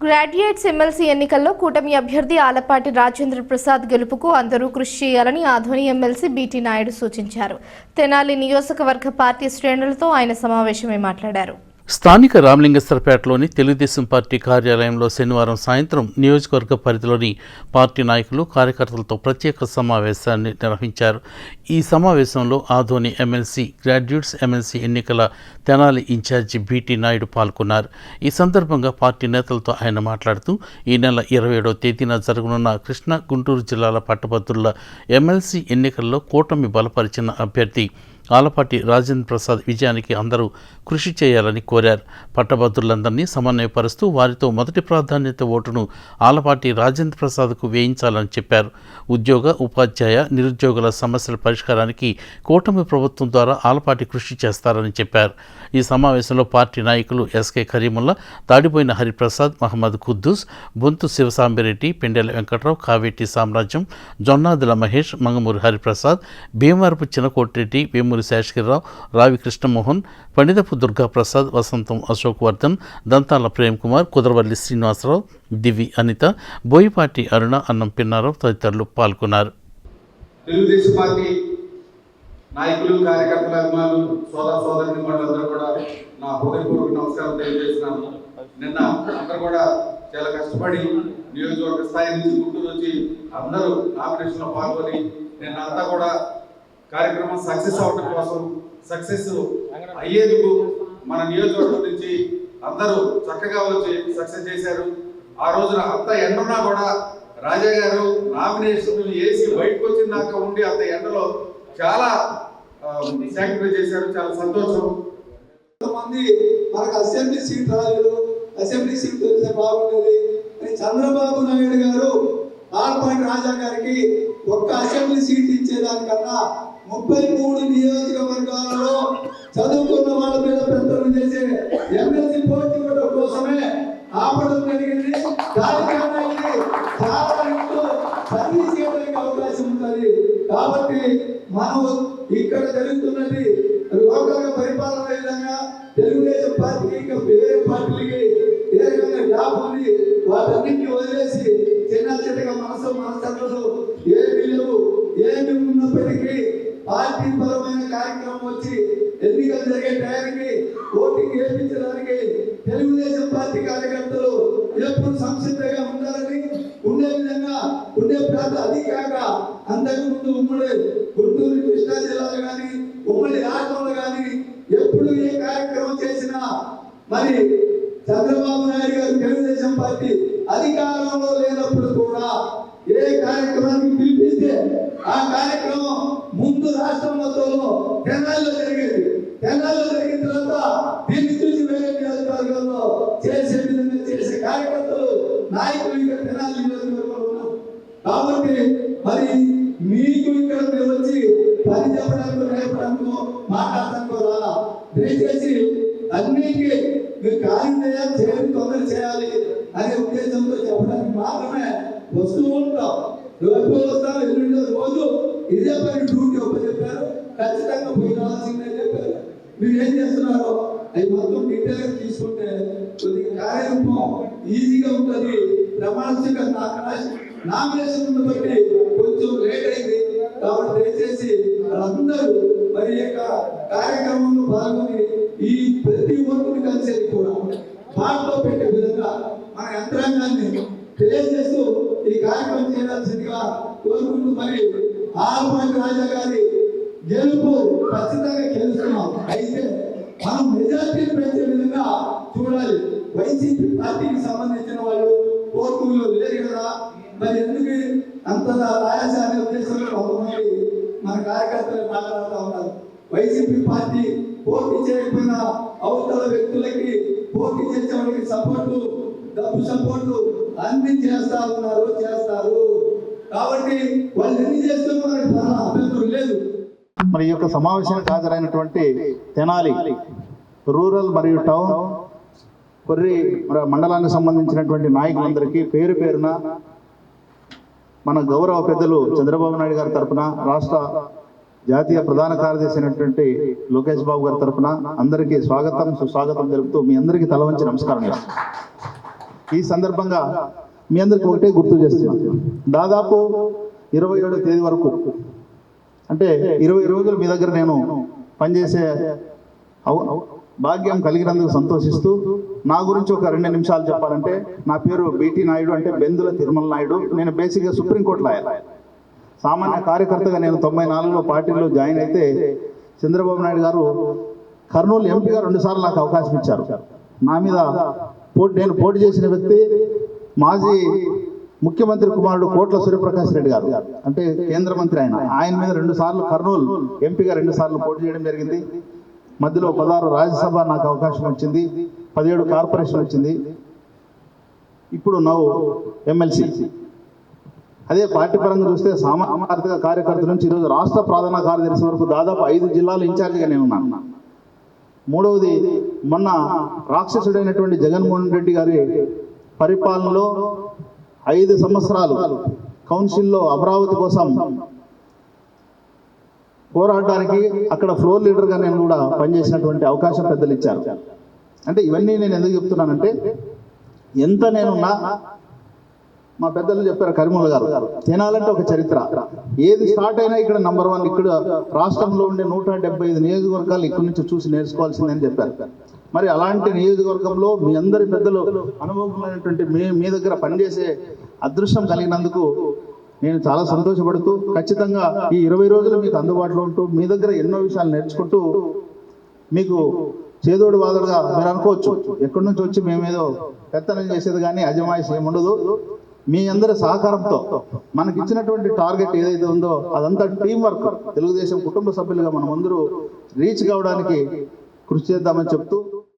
Graduates MLC ఎన్నికల్లో కూటమి అభ్యర్థి ఆలపాటి రాజేంద్ర ప్రసాద్ గెలుపుకు అందరూ కృషి చేయాలని ఆధ్వని ఎమ్మెల్సీ బీటీ నాయుడు సూచించారు. తెనాలి నియోజకవర్గ పార్టీ శ్రేణులతో ఆయన సమావేశమై మాట్లాడారు. స్థానిక రామలింగేశ్వరపేటలోని తెలుగుదేశం పార్టీ కార్యాలయంలో శనివారం సాయంత్రం నియోజకవర్గ పరిధిలోని పార్టీ నాయకులు కార్యకర్తలతో ప్రత్యేక సమావేశాన్ని నిర్వహించారు. ఈ సమావేశంలో ఆధోని ఎమ్మెల్సీ గ్రాడ్యుయేట్స్ ఎమ్మెల్సీ ఎన్నికల తెనాలి ఇన్ఛార్జి బీటీ నాయుడు పాల్గొన్నారు. ఈ సందర్భంగా పార్టీ నేతలతో ఆయన మాట్లాడుతూ ఈ నెల ఇరవై ఏడవ తేదీన జరగనున్న కృష్ణా గుంటూరు జిల్లాల పట్టభద్రుల ఎమ్మెల్సీ ఎన్నికల్లో కూటమి బలపరిచిన అభ్యర్థి ఆలపాటి రాజేంద్ర ప్రసాద్ విజయానికి అందరూ కృషి చేయాలని కోరారు. పట్టభద్రులందరినీ సమన్వయపరుస్తూ వారితో మొదటి ప్రాధాన్యత ఓటును ఆలపాటి రాజేంద్ర ప్రసాద్కు వేయించాలని చెప్పారు. ఉద్యోగ ఉపాధ్యాయ నిరుద్యోగుల సమస్యల పరిష్కారానికి కూటమి ప్రభుత్వం ద్వారా ఆలపాటి కృషి చేస్తారని చెప్పారు. ఈ సమావేశంలో పార్టీ నాయకులు ఎస్కే కరీముల్లా తాడిపోయిన హరిప్రసాద్ మహమ్మద్ ఖుద్దూస్ బొంతు శివసాంబిరెడ్డి పెండెల వెంకట్రావు కావేటి సామ్రాజ్యం జొన్నాదుల మహేష్ మంగమూరి హరిప్రసాద్ భీమవరపు చినకోటిరెడ్డి వేమూరి శేషగిరిరావు రావి కృష్ణమోహన్ పండితపు దుర్గాప్రసాద్ వసంతం అశోక్ వర్ధన్ దంతాల ప్రేమ్ కుమార్ కుదరవల్లి శ్రీనివాసరావు దివి అనిత బోయిపాటి అరుణ అన్నం పిన్నారావు తదితరులు పాల్గొన్నారు. తెలుగుదేశం పార్టీ నాయకులు కార్యకర్తల అభిమానులు సోదర సోదరుని వాళ్ళందరూ కూడా నా హృదయపూర్వక నమస్కారం తెలియజేస్తున్నాను. నిన్న అందరూ కూడా చాలా కష్టపడి నియోజకవర్గ స్థాయి నుంచి గుంటూరు వచ్చి అందరూ నామినేషన్లో పాల్గొని నిన్న అంతా కూడా కార్యక్రమం సక్సెస్ అవడం కోసం సక్సెస్ అయ్యేందుకు మన నియోజకవర్గం నుంచి అందరూ చక్కగా వచ్చి సక్సెస్ చేశారు. ఆ రోజున అంత ఎండున్నా కూడా రాజా గారు నామినేషన్ వేసి బయటకు వచ్చినాక ఉండి అంత ఎండలో చాలా సాక్రిఫై చేశారు. చాలా సంతోషం. కొంతమంది మనకు అసెంబ్లీ సీట్ రాలేదు. అసెంబ్లీ సీట్ వస్తే బాగుండేది. అని చంద్రబాబు నాయుడు గారు ఆల్పాటి రాజా గారికి ఒక్క అసెంబ్లీ సీట్ ఇచ్చేదానికన్నా ముప్పై మూడు నియోజకవర్గాలలో చదువుకున్న వాళ్ళ మీద పెద్దలు చేసే ఎమ్మెల్సీ పోటీ ఇవ్వడం కోసమే ఆపడం జరిగింది. దానికన్నా ఇది చాలా ఇంట్లో సర్వీస్ చేయడానికి అవకాశం ఉంటుంది. కాబట్టి మనం ఇక్కడ జరుగుతున్నది లోకల్ పరిపాలన విధంగా తెలుగుదేశం పార్టీకి ఇంకా వేరే పార్టీలకి ఏ రకంగా గ్యాప్ ఉంది వాటన్నింటినీ వదిలేసి చిన్న చిన్నగా మనసు మనస్తత్వాలు పార్టీ పరమైన కార్యక్రమం వచ్చి ఎన్నికలు జరిగే టయానికి ఓటింగ్ వేయించడానికి తెలుగుదేశం పార్టీ కార్యకర్తలు ఎప్పుడు సంసిద్ధంగా ఉండాలని ఉండే విధంగా ఉండే ప్రాంత అది కాక అంతకుముందు ఉమ్మడి గుంటూరు కృష్ణా జిల్లాలో కానీ ఉమ్మడి రాష్ట్రంలో కానీ ఎప్పుడు ఏ కార్యక్రమం చేసినా మరి చంద్రబాబు నాయుడు గారు తెలుగుదేశం పార్టీ అధికారంలో లేనప్పుడు కూడా ఏ కార్యక్రమానికి పిలిపిస్తే ఆ కార్యక్రమం ముందు రాష్ట్రం మొత్తంలో తెనాల్లో జరిగేది తెనాల్లో జరిగిన తర్వాత దీన్ని చూసి వేరే నియోజకవర్గంలో చేసే విధంగా చేసే కార్యకర్తలు నాయకులు ఇక్కడ తెనాలి నియోజకవర్గంలో కాబట్టి మరి మీకు ఇక్కడ మేము వచ్చి పని చెప్పడానికి రేపడానికి మాట్లాడడానికి రాలా. దయచేసి అన్నిటికీ మీరు కార్యం చేయాలి చేయాలి తొందర చేయాలి అనే ఉద్దేశంతో చెప్పడానికి మాత్రమే వస్తూ ఉంటాం. రేపు వస్తాం ఎల్లుండి రోజు ఇదే పని డ్యూటీ ఒప్ప చెప్పారు ఖచ్చితంగా పోయి రావాల్సిందే చెప్పారు. మీరు ఏం చేస్తున్నారో అది మొత్తం డీటెయిల్ తీసుకుంటే కొద్దిగా కార్యరూపం ఈజీగా ఉంటుంది. ప్రమాణ స్వీకారం నామినేషన్ బట్టి కొంచెం లేట్ అయింది. కాబట్టి దయచేసి అందరూ మరి యొక్క కార్యక్రమంలో పాల్గొని ఈ ప్రతి ఒక్కరిని కలిసేది కూడా పాటలో పెట్టే విధంగా మన యంత్రాంగాన్ని తెలియజేస్తూ ఈ కార్యక్రమం చేయాల్సిందిగా కోరుకుంటూ మరి ఆల్పాటి రాజా గారి గెలుపు ఖచ్చితంగా గెలుస్తున్నాం. అయితే మనం మెజార్టీని పెంచే విధంగా చూడాలి. వైసీపీ పార్టీకి సంబంధించిన వాళ్ళు కోర్టులు లేరు కదా. మరి ఎందుకు అంత రాయాస అనే ఉద్దేశంలో కొంతమంది మన కార్యకర్తలు మాట్లాడుతూ ఉన్నారు. వైసీపీ పార్టీ పోటీ చేయకపోయిన అవతల వ్యక్తులకి పోటీ చేసే వాళ్ళకి సపోర్టు డబ్బు సపోర్టు అన్ని చేస్తా ఉన్నారు చేస్తారు. కాబట్టి వాళ్ళు ఎన్ని చేస్తున్నారు? మనకి అభ్యంతరం లేదు. మరి ఈ యొక్క సమావేశానికి హాజరైనటువంటి తెనాలి రూరల్ మరియు టౌన్ కొర్రి మరి మండలానికి సంబంధించినటువంటి నాయకులందరికీ పేరు పేరున మన గౌరవ పెద్దలు చంద్రబాబు నాయుడు గారి తరపున రాష్ట్ర జాతీయ ప్రధాన కార్యదర్శి అయినటువంటి లోకేష్ బాబు గారి తరపున అందరికీ స్వాగతం సుస్వాగతం తెలుపుతూ మీ అందరికీ తల వంచి నమస్కారం ఈ సందర్భంగా మీ అందరికి ఒకటే గుర్తు చేస్తున్నాను దాదాపు ఇరవై ఏడో తేదీ వరకు అంటే ఇరవై రోజులు మీ దగ్గర నేను పనిచేసే భాగ్యం కలిగినందుకు సంతోషిస్తూ నా గురించి ఒక రెండు నిమిషాలు చెప్పాలంటే నా పేరు బీటీ నాయుడు అంటే బెందుల తిరుమల నాయుడు. నేను బేసిక్గా సుప్రీంకోర్టు లాయర్ సామాన్య కార్యకర్తగా నేను తొంభై నాలుగులో పార్టీలో జాయిన్ అయితే చంద్రబాబు నాయుడు గారు కర్నూలు ఎంపీగా రెండుసార్లు నాకు అవకాశం ఇచ్చారు. నా మీద పోటీ నేను పోటీ చేసిన వ్యక్తి మాజీ ముఖ్యమంత్రి కుమారుడు కోట్ల సూర్యప్రకాష్ రెడ్డి గారు. అంటే కేంద్ర మంత్రి ఆయన. ఆయన మీద రెండు సార్లు కర్నూలు ఎంపీగా రెండు సార్లు పోటీ చేయడం జరిగింది. మధ్యలో పదహారు రాజ్యసభ నాకు అవకాశం వచ్చింది. పదిహేడు కార్పొరేషన్ వచ్చింది. ఇప్పుడు నవ్వు ఎమ్మెల్సీ. అదే పార్టీ పరంగా చూస్తే సామాజిక కార్యకర్త నుంచి ఈరోజు రాష్ట్ర ప్రధాన కార్యదర్శి వరకు దాదాపు ఐదు జిల్లాలు ఇన్ఛార్జిగా నేను ఉన్నాను. మూడవది మొన్న రాక్షసుడైనటువంటి జగన్మోహన్ రెడ్డి గారి పరిపాలనలో ఐదు సంవత్సరాలు కౌన్సిల్లో అమరావతి కోసం పోరాడడానికి అక్కడ ఫ్లోర్ లీడర్గా నేను కూడా పనిచేసినటువంటి అవకాశం పెద్దలు ఇచ్చారు. అంటే ఇవన్నీ నేను ఎందుకు చెప్తున్నానంటే ఎంత నేనున్నా మా పెద్దలు చెప్పారు కరిముల గారు తినాలంటే ఒక చరిత్ర. ఏది స్టార్ట్ అయినా ఇక్కడ నంబర్ వన్ ఇక్కడ రాష్ట్రంలో ఉండే నూట డెబ్బై ఐదు నియోజకవర్గాలు ఇక్కడి నుంచి చూసి నేర్చుకోవాల్సిందని చెప్పారు. మరి అలాంటి నియోజకవర్గంలో మీ అందరి పెద్దలు అనుభవమైనటువంటి మీ మీ దగ్గర పనిచేసే అదృష్టం కలిగినందుకు నేను చాలా సంతోషపడుతూ ఖచ్చితంగా ఈ ఇరవై రోజులు మీకు అందుబాటులో ఉంటూ మీ దగ్గర ఎన్నో విషయాలు నేర్చుకుంటూ మీకు చేదోడు వాదోడుగా మీరు అనుకోవచ్చు. ఎక్కడి నుంచి వచ్చి మేమేదో పెత్తనం చేసేది కానీ అజమాయిషి ఏముండదు మీ అందరి సహకారంతో మనకి ఇచ్చినటువంటి టార్గెట్ ఏదైతే ఉందో అదంతా టీం వర్క్. తెలుగుదేశం కుటుంబ సభ్యులుగా మనం అందరూ రీచ్ కావడానికి కృషి చేద్దామని చెప్తూ